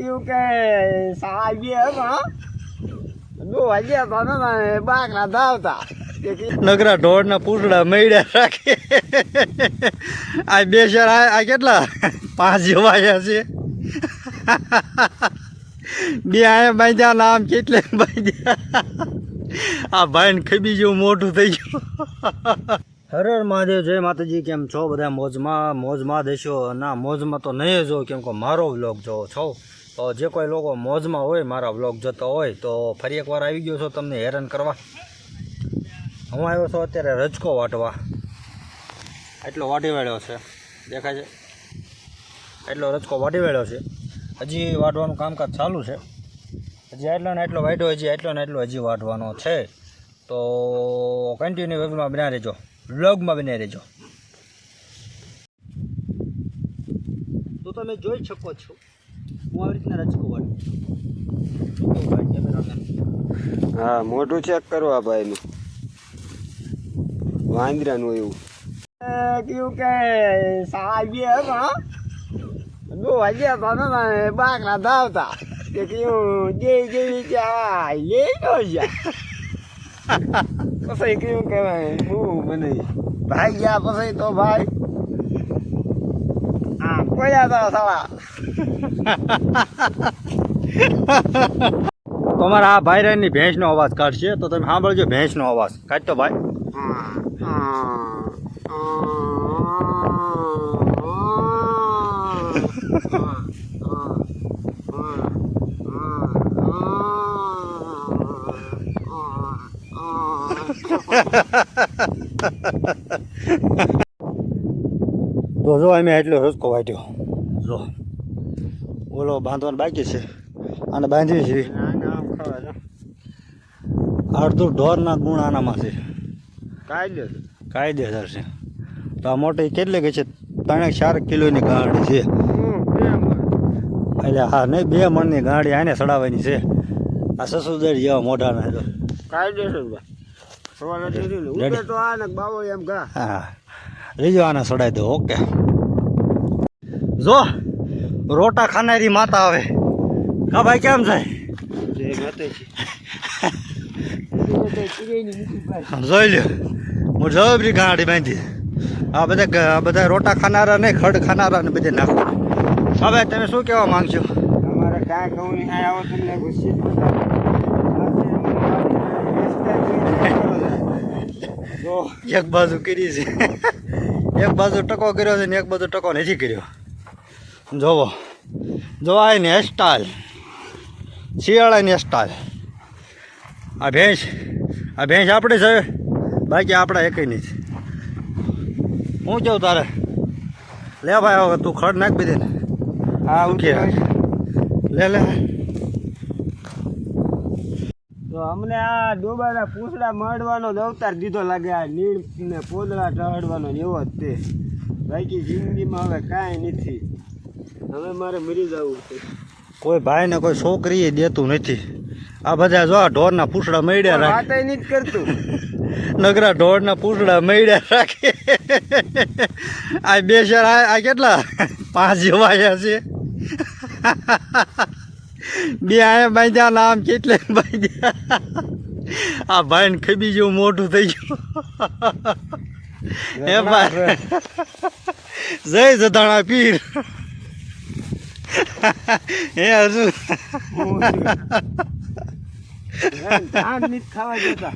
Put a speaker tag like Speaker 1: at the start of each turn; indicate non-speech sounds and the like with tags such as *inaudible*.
Speaker 1: કયું કે સાહેબ હા? દો વાગ્યા હતા ને બાકરા ધાવતા.
Speaker 2: નગરા ઢોળના પૂતળા મૈડ્યા રાખે. આ બે શેર આ કેટલા? પાંચ જેવાયા છે. બે આયા બાંધ્યા નામ કેટલે બાંધ્યા? આ ભાઈને ખબી જેવું મોટું થઈ ગયું. હર હર મહાદેવ જય માતાજી કેમ છો? બધા મોજમાં મોજમાં દેશો. ના મોજમાં તો નહીં જો કેમ કે મારો વ્લોગ જોવો છો. જે કોઈ લોકો મોજમાં હોય, મારા વ્લોગ જોતો હોય, તો ફરી એકવાર આવી ગયો છો તમને હેરાન કરવા. હું આવ્યો છું અત્યારે રજકો વાટવા. એટલો વાટી વાળ્યો છે. દેખાય છે? એટલો રજકો વાટી વાળ્યો છે. હજી વાટવાનું કામકાજ ચાલુ છે. હજી એટલો ને એટલો વાટ્યો હજી એટલો ને એટલો હજી વાટવાનો છે. તો કન્ટિન્યુ વેબમાં બના રહેજો. વ્લોગમાં બની રહેજો. તો તમે જોઈ શકો છો. હું આવી રીતના વાટું
Speaker 1: હા મોઢું ચેક કરો આ ભાઈનું. વાંદરાનું એવું. કયું કે સાહેબ હતા દો વાગ્યા હતા ને બાકરા ધાવતા. કે કયું જે જેવી ત્યાં એ નો પછી કયું કહેવાય હું મને ભાઈ ગયા પછી તો ભાઈ આ પડ્યા હતા સાલા
Speaker 2: તમારા આ ભાઈ રાની ભેંસનો અવાજ કાઢશે તો તમે સાંભળજો ભેંસનો અવાજ કાઢતો ભાઈ તો જો અમે એટલો રસકો વાટ્યો. જો ઓલો બાંધવાનો બાકી છે. અને બાંધી છે અડધું ઢોરના ગુણ આનામાં છે.
Speaker 1: કાયદેસર
Speaker 2: કાયદેસર છે તો આ મોટી કેટલી ગઈ છે? ત્રણેક ચાર કિલોની ગાડી છે. એટલે હા નહીં બે મણની ગાડી આને ચડાવવાની છે. આ સસુદર જેવા મોઢાના
Speaker 1: કાયદેસર ભાઈ. સવાલ નથી તો આ ને બાવો એમ ગા.
Speaker 2: હા. રીજો આને ચડાવી દો ઓકે. જો રોટા ખાનારી માતા આવે કા ભાઈ કેમ છે? જોઈ લ્યો હું જવાબરી ગાડી બાંધી. આ બધા આ બધા રોટા ખાનારા ને ખડ ખાનારા ને બધે નાખો. હવે તમે શું કહેવા માંગશો?
Speaker 1: અમારે કાંઈ કહું નહીં આવો તમને ગુસ્સે. જો *laughs*
Speaker 2: એક બાજુ કરી છે. એક બાજુ ટકો કર્યો છે ને એક બાજુ ટકો નથી કર્યો. જોવો. જોવાય ને હેરસ્ટાઈલ શિયાળાની હેરસ્ટાઈલ આ ભેંસ આ ભેંસ આપણે છે. બાકી આપણા એકય નહીં. હું કેવું તારે? લે ભાઈ તું ખડ નાખ બીધી ને.
Speaker 1: હા
Speaker 2: ઉઠી. લે લે.
Speaker 1: તો અમને આ ડોબાના પૂછડા મળવાનો જ અવતાર દીધો લાગે આ નીણ ને પોદળા ટહડવાનો એવો જ તે. બાકી જિંદગીમાં હવે કાંઈ નથી. હવે મારે મરી જવું છે.
Speaker 2: કોઈ ભાઈને કોઈ છોકરીએ દેતું નથી. આ બધા જો ઢોરના પૂછડા મળ્યા રાખે.
Speaker 1: નથી કરતું. *laughs*
Speaker 2: નગરા ઢોરના પૂછડા મળ્યા રાખે. *laughs* આ બે શેર આ આ કેટલા? *laughs* પાંચ જેવા છે. બે આયા બાંધ્યા નામ કેટલે બાંધ્યા? આ ભાઈને ખબી જેવું મોટું થઈ ગયું. હે ભાઈ જય જધાણા પીર. હે હજુ.
Speaker 1: ખાવા જતા